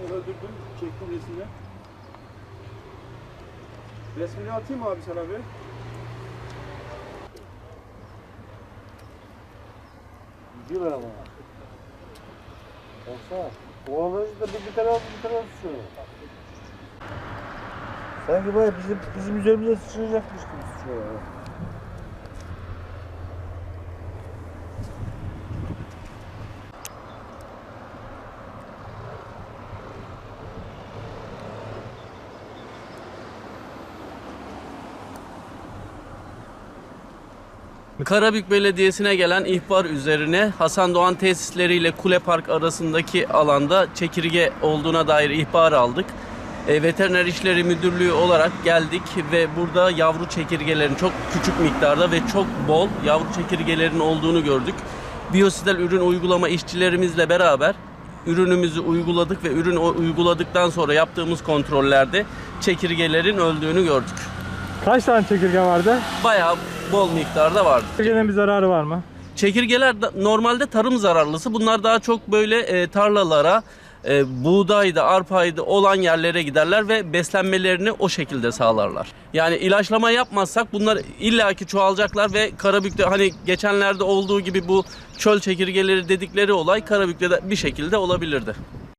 Öldürdüm, çektim resmini. Resmini atayım abi sana bir? Gidiyorlar ama. Baksana. Kovalayıcı da bir, bir taraf bir taraf düşüyor. Sanki böyle bizim, bizim üzerimize sıçrayacakmış gibi sıçrıyor. Karabük Belediyesi'ne gelen ihbar üzerine Hasan Doğan tesisleri ile Kule Park arasındaki alanda çekirge olduğuna dair ihbar aldık. E, Veteriner İşleri Müdürlüğü olarak geldik ve burada yavru çekirgelerin çok küçük miktarda ve çok bol yavru çekirgelerin olduğunu gördük. Biyosidal ürün uygulama işçilerimizle beraber ürünümüzü uyguladık ve ürün uyguladıktan sonra yaptığımız kontrollerde çekirgelerin öldüğünü gördük. Kaç tane çekirge vardı? Bayağı bol miktarda vardı. Çekirgenin bir zararı var mı? Çekirgeler da- normalde tarım zararlısı. Bunlar daha çok böyle e, tarlalara, e, buğdaydı, arpaydı olan yerlere giderler ve beslenmelerini o şekilde sağlarlar. Yani ilaçlama yapmazsak bunlar illaki çoğalacaklar ve Karabük'te hani geçenlerde olduğu gibi bu çöl çekirgeleri dedikleri olay Karabük'te de bir şekilde olabilirdi.